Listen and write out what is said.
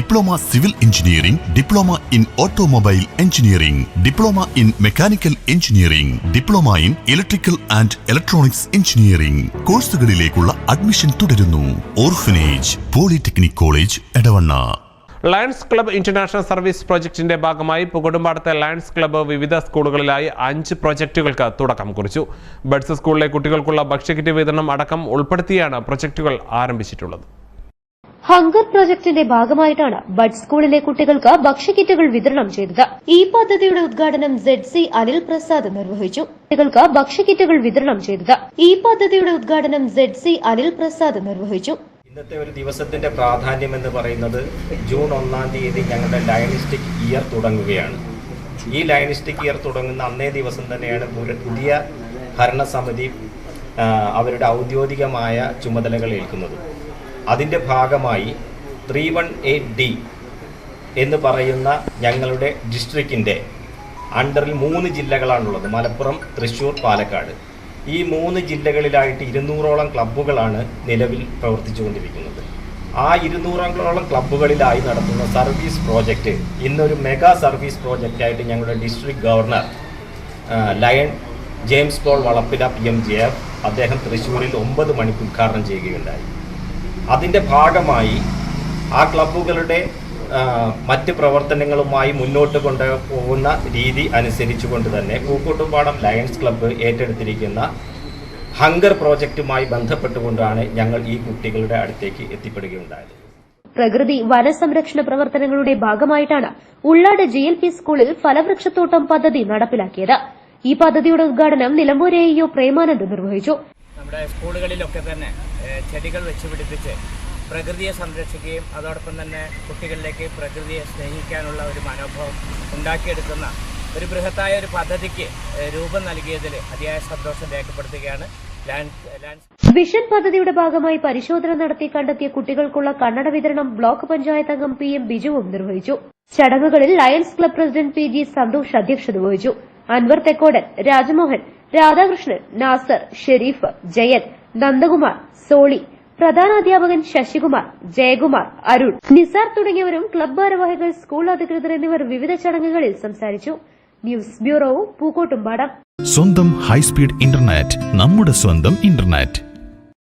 Diploma civil engineering diploma in automobile engineering diploma in mechanical engineering diploma in electrical and electronics engineering. കോഴ്സുകളിലേക്കുള്ള admission തുടരുന്നു. Orphanage polytechnic college Edavanna. Lions club international service പ്രോജക്റ്റിന്റെ ഭാഗമായി പുകടുമ്പാടത്തെ lions club വിവിധ സ്കൂളുകളിലായി അഞ്ച് പ്രോജക്റ്റുകൾക്ക് തുടക്കം കുറിച്ചു. Buds സ്കൂളിലെ കുട്ടികൾക്കുള്ള ഭക്ഷ്യക്കിറ്റ് വിതരണം അടക്കം ഉൾപ്പെടുത്തിയാണ് പ്രോജക്റ്റുകൾ ആരംഭിച്ചിട്ടുള്ളത്. ഹങ്കർ പ്രോജക്ടിന്റെ ഭാഗമായിട്ടാണ് ബഡ് സ്കൂളിലെ കുട്ടികൾക്ക് ഭക്ഷ്യക്കിറ്റുകൾ വിതരണം ചെയ്തത്. ഈ പദ്ധതിയുടെ ഉദ്ഘാടനം സെഡ് സി അനിൽ പ്രസാദ് നിർവഹിച്ചു. കുട്ടികൾക്ക് ഭക്ഷ്യക്കിറ്റുകൾ വിതരണം ചെയ്തത്. ഈ പദ്ധതിയുടെ ഉദ്ഘാടനം സെഡ് സി അനിൽ പ്രസാദ് നിർവഹിച്ചു. ഇന്നത്തെ ഒരു ദിവസത്തിന്റെ പ്രാധാന്യം എന്ന് പറയുന്നത് ജൂൺ ഒന്നാം തീയതി ഞങ്ങളുടെ ഡയനിസ്റ്റിക് ഇയർ തുടങ്ങുകയാണ്. ഈ ഡയനിസ്റ്റിക് ഇയർ തുടങ്ങുന്ന അന്നേ ദിവസം തന്നെയാണ് പുതിയ ഭരണസമിതി അവരുടെ ഔദ്യോഗികമായ ചുമതലകൾ ഏൽക്കുന്നത്. അതിന്റെ ഭാഗമായി ത്രീ വൺ എയ്റ്റ് ഡി എന്ന് പറയുന്ന ഞങ്ങളുടെ ഡിസ്ട്രിക്റ്റിന്റെ അണ്ടറിൽ മൂന്ന് ജില്ലകളാണുള്ളത്. മലപ്പുറം തൃശ്ശൂർ പാലക്കാട്. ഈ മൂന്ന് ജില്ലകളിലായിട്ട് ഇരുന്നൂറോളം ക്ലബ്ബുകളാണ് നിലവിൽ പ്രവർത്തിച്ചുകൊണ്ടിരിക്കുന്നത്. ആ ഇരുന്നൂറോളം ക്ലബ്ബുകളിലായി നടത്തുന്ന സർവീസ് പ്രോജക്റ്റ് ഇന്നൊരു മെഗാ സർവീസ് പ്രോജക്റ്റായിട്ട് ഞങ്ങളുടെ district governor lion James Paul Valappila P M J F അദ്ദേഹം തൃശ്ശൂരിൽ ഒമ്പത് മണിക്ക് ഉദ്ഘാടനം ചെയ്യുകയുണ്ടായി. അതിന്റെ ഭാഗമായി ആ ക്ലബ്ബുകളുടെ മറ്റ് പ്രവർത്തനങ്ങളുമായി മുന്നോട്ട് കൊണ്ടുപോകുന്ന രീതി അനുസരിച്ചുകൊണ്ട് തന്നെ പൂക്കോട്ടുംപാടം ലയൺസ് ക്ലബ്ബ് ഏറ്റെടുത്തിരിക്കുന്ന ഹങ്കർ പ്രോജക്റ്റുമായി ബന്ധപ്പെട്ടുകൊണ്ടാണ് ഞങ്ങൾ ഈ കുട്ടികളുടെ അടുത്തേക്ക് എത്തിപ്പെടുകയുണ്ടായത്. പ്രകൃതി വനസംരക്ഷണ പ്രവർത്തനങ്ങളുടെ ഭാഗമായിട്ടാണ് ഉള്ളാട് ജി എൽ പി സ്കൂളിൽ ഫലവൃക്ഷത്തോട്ടം പദ്ധതി നടപ്പിലാക്കിയത്. ഈ പദ്ധതിയുടെ ഉദ്ഘാടനം നിലമ്പൂർ എ പ്രേമാനന്ദ് നിർവഹിച്ചു. നമ്മുടെ സ്കൂളുകളിലൊക്കെ തന്നെ ചെടികൾ വെച്ച് പിടിപ്പിച്ച് പ്രകൃതിയെ സംരക്ഷിക്കുകയും അതോടൊപ്പം തന്നെ കുട്ടികളിലേക്ക് പ്രകൃതിയെ സ്നേഹിക്കാനുള്ള ഒരു മനോഭാവം ഉണ്ടാക്കിയെടുക്കുന്ന ഒരു ബൃഹത്തായ ഒരു പദ്ധതിക്ക് രൂപം നൽകിയതിൽ അതിയായ സന്തോഷം രേഖപ്പെടുത്തുകയാണ്. വിഷൻ പദ്ധതിയുടെ ഭാഗമായി പരിശോധന നടത്തി കണ്ടെത്തിയ കുട്ടികൾക്കുള്ള കണ്ണട വിതരണം ബ്ലോക്ക് പഞ്ചായത്ത് അംഗം പി എം ബിജുവും നിർവഹിച്ചു. ചടങ്ങുകളിൽ lions club president P G Santhosh അധ്യക്ഷത വഹിച്ചു. അൻവർ തെക്കോടൻ രാജമോഹൻ രാധാകൃഷ്ണൻ നാസർ ഷെരീഫ് ജയൻ നന്ദകുമാർ സോളി പ്രധാനാധ്യാപകൻ ശശികുമാർ ജയകുമാർ അരുൺ. നിസാർ തുടങ്ങിയവരും ക്ലബ് ഭാരവാഹികൾ സ്കൂൾ അധികൃതർ എന്നിവർ വിവിധ ചടങ്ങുകളിൽ സംസാരിച്ചു. News bureau Pookkottumpadam. സ്വന്തം ഹൈസ്പീഡ് ഇന്റർനെറ്റ് നമ്മുടെ സ്വന്തം ഇന്റർനെറ്റ്.